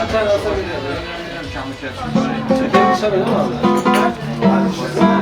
Zaten atabilirim. Şeker dışarı değil mi abi?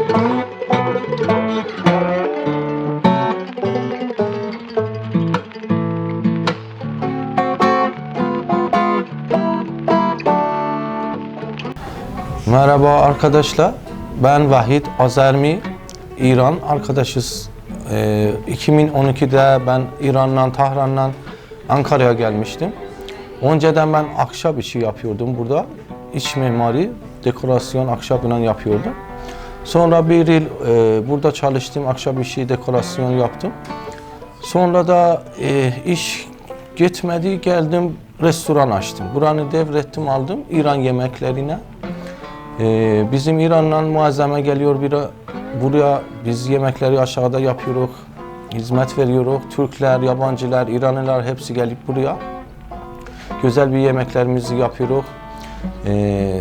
Merhaba arkadaşlar. Ben Vahit Azermi. İran arkadaşız. Ee, 2012'de ben İran'dan, Tahran'dan Ankara'ya gelmiştim. Önceden ben ahşap işi yapıyordum burada. İç mimari, dekorasyon ahşabıyla yapıyordum. Sonra bir yıl e, burada çalıştım, ahşap işi, dekorasyon yaptım. Sonra da e, iş gitmedi, geldim restoran açtım. Buranı devrettim, aldım İran yemeklerine. Ee, bizim İran'dan malzeme geliyor bir buraya biz yemekleri aşağıda yapıyoruz. Hizmet veriyoruz. Türkler, yabancılar, İranlılar hepsi gelip buraya. Güzel bir yemeklerimizi yapıyoruz. Ee,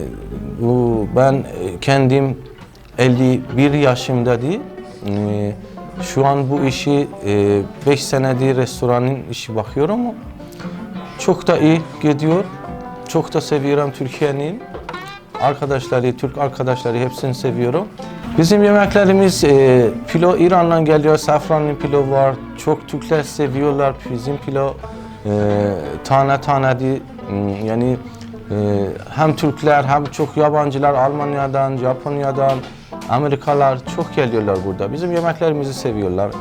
bu ben e, kendim 51 yaşımda değil. Ee, şu an bu işi 5 senedir restoranın işi bakıyorum. Çok da iyi gidiyor. Çok da seviyorum Türkiye'nin arkadaşları, Türk arkadaşları hepsini seviyorum. Bizim yemeklerimiz e, pilo İran'dan geliyor, safranlı pilo var. Çok Türkler seviyorlar bizim pilo. E, tane tane m, yani e, hem Türkler hem çok yabancılar Almanya'dan, Japonya'dan, Amerikalılar çok geliyorlar burada. Bizim yemeklerimizi seviyorlar.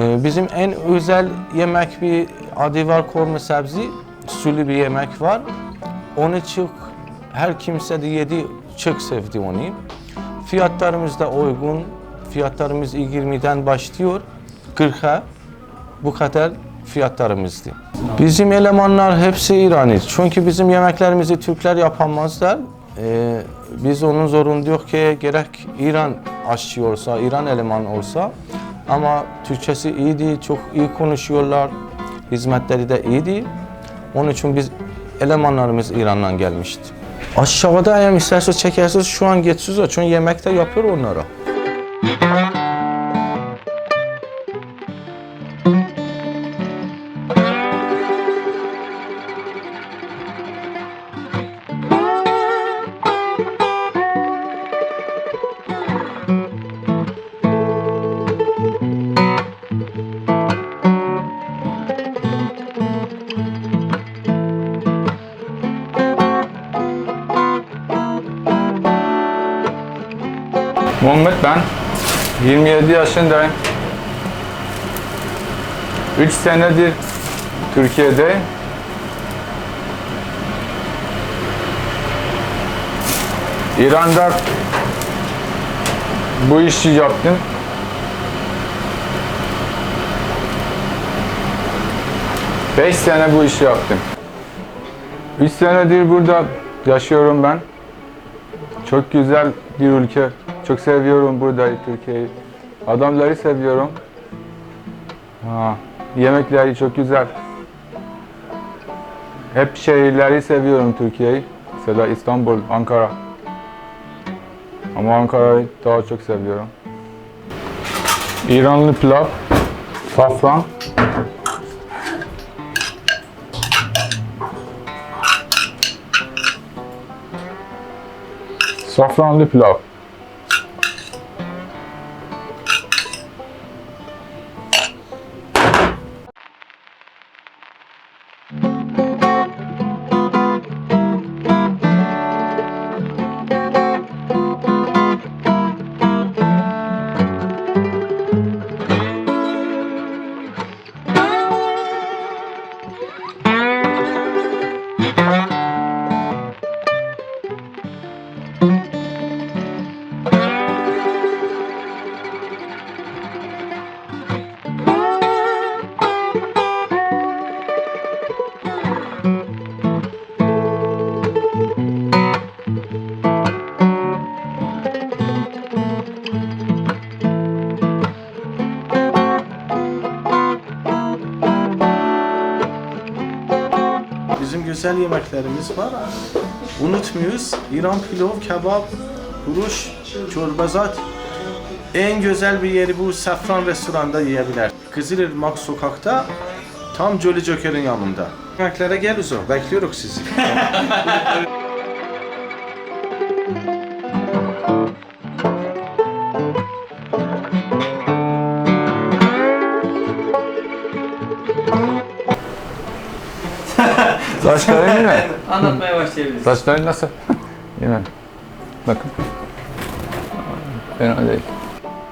E, bizim en özel yemek bir adı var korma sebzi, sülü bir yemek var. Onu çok her kimse de yedi çok sevdi onu. Fiyatlarımız da uygun. Fiyatlarımız 20'den başlıyor 40'a bu kadar fiyatlarımızdı. Bizim elemanlar hepsi İrani. Çünkü bizim yemeklerimizi Türkler yapamazlar. Ee, biz onun zorunda yok ki gerek İran aşçı olsa, İran eleman olsa ama Türkçesi iyiydi, çok iyi konuşuyorlar. Hizmetleri de iyiydi. Onun için biz elemanlarımız İran'dan gelmişti. Aşağıda eğer isterseniz çekersiniz şu an geçsiz çünkü yemek de yapıyor onlara. Muhammed ben. 27 yaşındayım. 3 senedir Türkiye'de. İran'da bu işi yaptım. Beş sene bu işi yaptım. Üç senedir burada yaşıyorum ben. Çok güzel bir ülke. Çok seviyorum burada Türkiye'yi. Adamları seviyorum. Ha, yemekleri çok güzel. Hep şehirleri seviyorum Türkiye'yi. Mesela İstanbul, Ankara. Ama Ankara'yı daha çok seviyorum. İranlı pilav, safran. Safranlı pilav. Güzel yemeklerimiz var. Unutmuyoruz. İran pilav, kebap, kuruş, çorbazat. En güzel bir yeri bu Safran restoranda yiyebilir. Kızılırmak sokakta tam Jolly Joker'in yanında. Yemeklere gel Uzo. Bekliyoruz sizi. Saçların mi? Anlatmaya başlayabiliriz. Saçların nasıl? Mi? Bakın. Fena değil.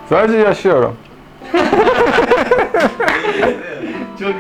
Sadece yaşıyorum. Çok